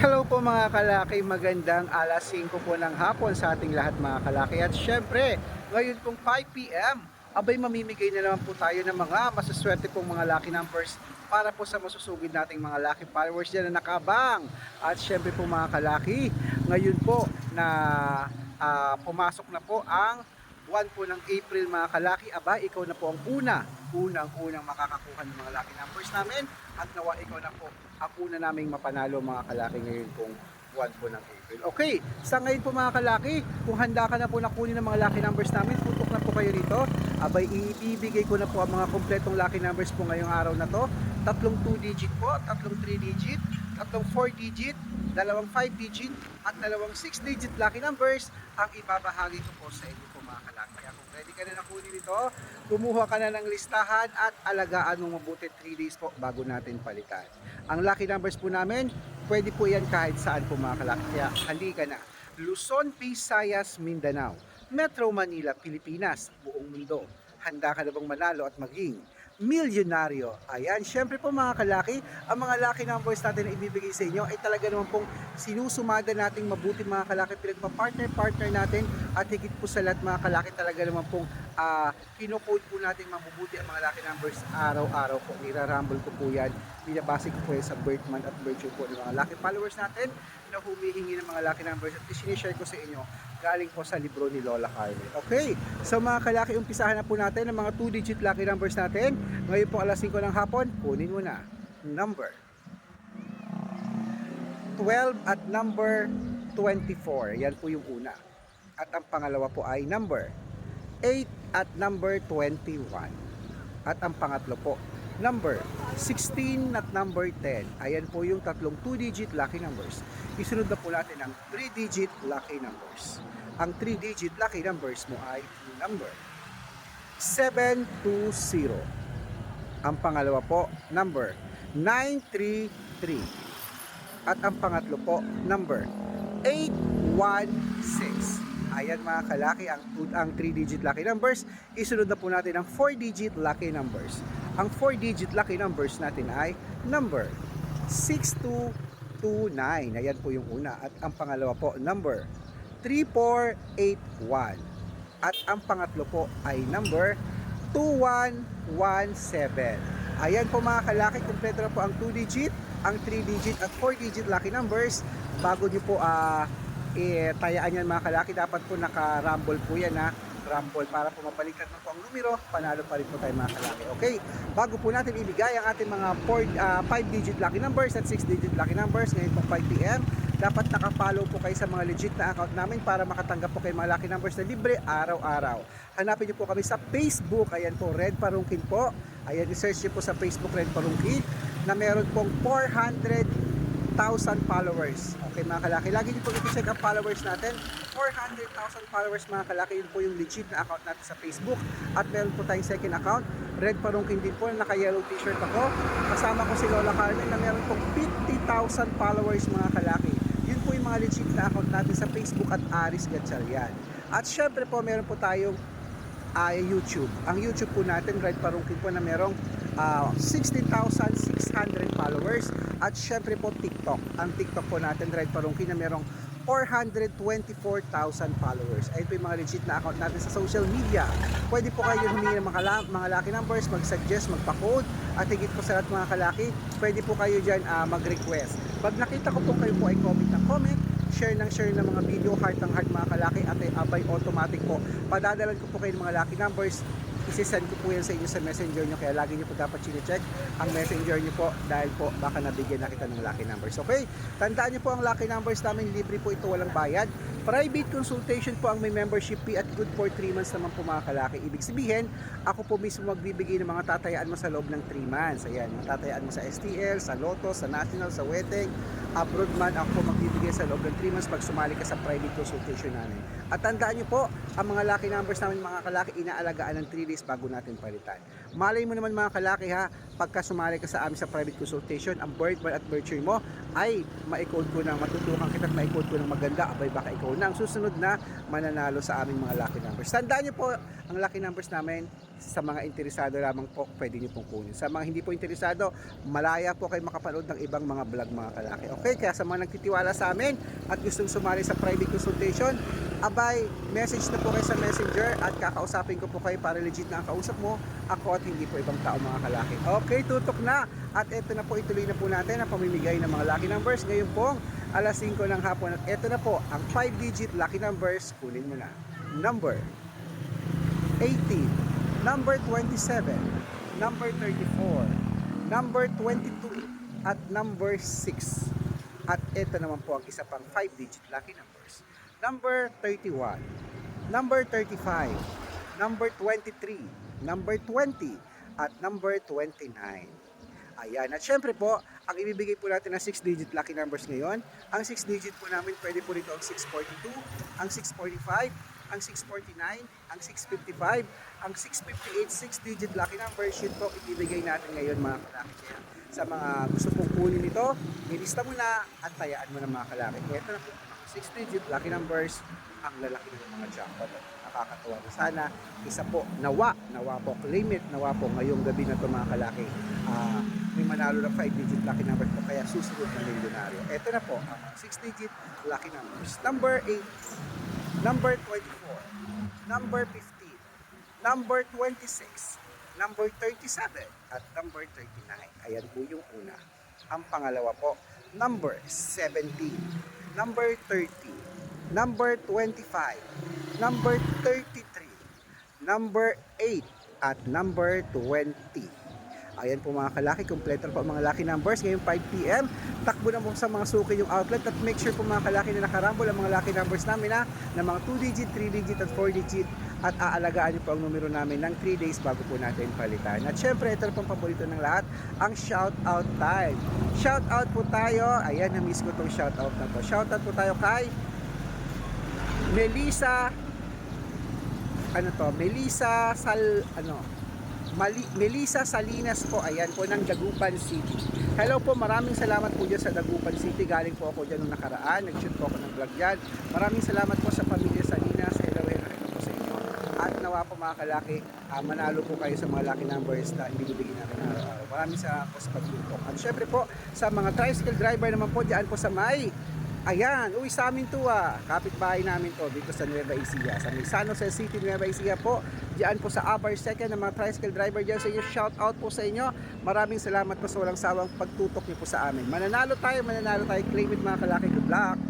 Hello po mga kalaki, magandang alas 5 po ng hapon sa ating lahat mga kalaki. At syempre, ngayon pong 5pm, abay mamimigay na naman po tayo ng mga masaswerte pong mga lucky numbers para po sa masusugid nating mga lucky followers dyan na nakabang. At syempre po mga kalaki, ngayon po na ah, pumasok na po ang buwan po ng April mga kalaki, aba ikaw na po ang una, unang-unang makakakuha ng mga lucky numbers namin at nawa ikaw na po ang una naming mapanalo mga kalaki ngayon pong buwan po ng April. Okay, sa ngayon po mga kalaki, kung handa ka na po na kunin ng mga lucky numbers namin, tutok na po kayo rito. Abay, ibibigay ko na po ang mga kompletong lucky numbers po ngayong araw na to. Tatlong 2 digit po, tatlong 3 digit, tatlong 4 digit, dalawang 5 digit, at dalawang 6 digit lucky numbers ang ibabahagi ko po sa inyo mga. Kaya kung ready ka na na kunin ito, kumuha ka na ng listahan at alagaan mo mabuti 3 days po bago natin palitan. Ang lucky numbers po namin, pwede po yan kahit saan po. Kaya halika na. Luzon, Visayas, Mindanao, Metro Manila, Pilipinas, buong mundo. Handa ka na bang manalo at maging milyonaryo. Ayan, syempre po mga kalaki, ang mga lucky numbers natin na ibibigay sa inyo ay talaga naman pong sinusumada nating mabuti mga kalaki, pinagpa-partner-partner natin at higit po sa lahat mga kalaki talaga naman pong uh, kinocode po natin mabubuti ang mga lucky numbers araw-araw po. Nirarumble ko po yan, binabase ko po yan sa birth month at year po ng mga lucky followers natin na humihingi ng mga lucky numbers at sinishare ko sa inyo galing po sa libro ni Lola Carmen. Okay, so mga kalaki, umpisahan na po natin ang mga 2-digit lucky numbers natin. Ngayon po alas 5 ng hapon, kunin mo na. Number 12 at number 24. Yan po yung una. At ang pangalawa po ay number 8 at number 21. At ang pangatlo po, number 16 at number 10. Ayan po yung tatlong 2-digit lucky numbers. Isunod na po natin ang 3-digit lucky numbers. Ang 3-digit lucky numbers mo ay number 720. Ang pangalawa po, number 933. At ang pangatlo po, number 816. Ayan mga kalaki, ang, ang 3-digit lucky numbers. Isunod na po natin ang 4-digit lucky numbers. Ang 4-digit lucky numbers natin ay number 6229. Ayan po yung una. At ang pangalawa po, number 3481. At ang pangatlo po ay number 2117. Ayan po mga kalaki, kompleto na po ang 2-digit, ang 3-digit at 4-digit lucky numbers. Bago nyo po ah eh, tayaan yan mga kalaki, dapat po naka-rumble po yan ha. Rumble para po mapalikat mo po ang numero, panalo pa rin po tayo mga kalaki. Okay, bago po natin ibigay ang ating mga 5-digit lucky numbers at 6-digit lucky numbers ngayon po 5pm, dapat naka-follow po kayo sa mga legit na account namin para makatanggap po kayo mga lucky numbers na libre araw-araw. Hanapin niyo po kami sa Facebook, ayan po, Red Parungkin po. Ayan, i-search niyo po sa Facebook Red Parungkin na meron pong 400,000 followers. Okay mga kalaki, lagi niyo po i-check ang followers natin. 400,000 followers mga kalaki, yun po yung legit na account natin sa Facebook. At meron po tayong second account, Red Parungkin din po, naka-yellow t-shirt ako. Kasama ko si Lola Carmen na meron pong 50,000 followers mga kalaki. Yun po yung mga legit na account natin sa Facebook at Aris Gatchalian. At syempre po, meron po tayong uh, YouTube. Ang YouTube po natin, Red Parungkin po na merong uh, 16,600 followers. At syempre po TikTok. Ang TikTok po natin, Red Parungkin na merong 424,000 followers. Ayun po yung mga legit na account natin sa social media. Pwede po kayo humingi ng mga, la- mga lucky numbers, mag-suggest, magpa-code. At higit po sa lahat mga kalaki, pwede po kayo dyan uh, mag-request. Pag nakita ko po kayo po ay comment ng comment, share ng share ng mga video, heart ng heart mga kalaki at ay abay automatic po. Padadalan ko po kayo ng mga lucky numbers isisend ko po yan sa inyo sa messenger nyo kaya lagi nyo po dapat chine-check ang messenger nyo po dahil po baka nabigyan na kita ng lucky numbers. Okay? Tandaan nyo po ang lucky numbers namin libre po ito walang bayad. Private consultation po ang may membership fee at good for 3 months naman po mga kalaki. Ibig sabihin ako po mismo magbibigay ng mga tatayaan mo sa loob ng 3 months. Ayan mga mo sa STL sa Lotto sa National sa Weteng. Abroad man ako po magbibigay sa loob ng 3 months pag sumali ka sa private consultation namin at tandaan nyo po ang mga lucky numbers namin mga kalaki inaalagaan ng 3 days bago natin palitan. Malay mo naman mga kalaki ha, pagka sumali ka sa amin sa private consultation, ang birth month at year mo ay ma-code ko ng matutukan kita at ma-code ko ng maganda, abay baka ikaw na ang susunod na mananalo sa aming mga lucky numbers. Tandaan niyo po, ang lucky numbers namin sa mga interesado lamang po, pwede niyo pong kunin. Sa mga hindi po interesado, malaya po kayo makapanood ng ibang mga vlog mga kalaki. Okay, kaya sa mga nagtitiwala sa amin at gustong sumali sa private consultation, abay, message na po kayo sa messenger at kakausapin ko po kayo para legit na ang kausap mo, ako at hindi po ibang tao mga kalaki. Okay, tutok na. At eto na po, ituloy na po natin ang pamimigay ng mga lucky numbers. Ngayon pong alas 5 ng hapon at eto na po, ang 5-digit lucky numbers, kunin mo na. Number 18, number 27, number 34, number 22, at number 6. At ito naman po ang isa pang 5-digit lucky numbers. Number 31, number 35, number 23, number 20, at number 29. Ayan. At syempre po, ang ibibigay po natin na 6-digit lucky numbers ngayon, ang 6-digit po namin pwede po rito ang 642, ang 645, ang 649, ang 655, ang 658, 6-digit lucky numbers, yun po ibibigay natin ngayon mga kalaki. Kaya sa mga gusto pong kunin ito, nilista mo na at tayaan mo na mga kalaki. Ito na po, 6-digit lucky numbers, ang lalaki ng mga jackpot. At nakakatuwa na sana. Isa po, nawa, nawa po, claim it, nawa po ngayong gabi na ito mga kalaki. Ah, may manalo ng 5-digit lucky numbers po, kaya susunod na milyonaryo. Ito na po, ang 6-digit lucky numbers. Number 8, number 24, number 15, number 26, number 37, at number 39. Ayan po yung una. Ang pangalawa po, number 17, number 30, number 25, number 33, number 8, at number 20. Ayan po mga kalaki, kompleto po mga lucky numbers ngayong 5pm. Takbo na po sa mga suki yung outlet at make sure po mga kalaki na nakarambol ang mga lucky numbers namin na mga 2 digit, 3 digit at 4 digit at aalagaan niyo po ang numero namin ng 3 days bago po natin palitan. At syempre, ito pong paborito ng lahat, ang shout out time. Shout out po tayo, ayan, na-miss ko tong shout out na to. Shout out po tayo kay Melissa ano to, Melissa Sal ano, Mali, Melissa Salinas po, ayan po ng Dagupan City. Hello po, maraming salamat po dyan sa Dagupan City. Galing po ako dyan nung nakaraan. Nag-shoot po ako ng vlog dyan. Maraming salamat po sa pamilya Salinas. Hello, hello, hello po sa inyo. At nawa po mga kalaki, ah, manalo po kayo sa mga lucky numbers na ibibigay natin araw-araw. Maraming salamat po sa pagtutok. At syempre po, sa mga tricycle driver naman po, dyan po sa may Ayan, uwi sa amin to ah. Kapitbahay namin to dito sa Nueva Ecija. Sa may San Jose City, Nueva Ecija po. Diyan po sa Abar Second ng mga tricycle driver dyan sa inyo. Shout out po sa inyo. Maraming salamat po sa walang sawang pagtutok niyo po sa amin. Mananalo tayo, mananalo tayo. Claim it mga kalaki. Good luck!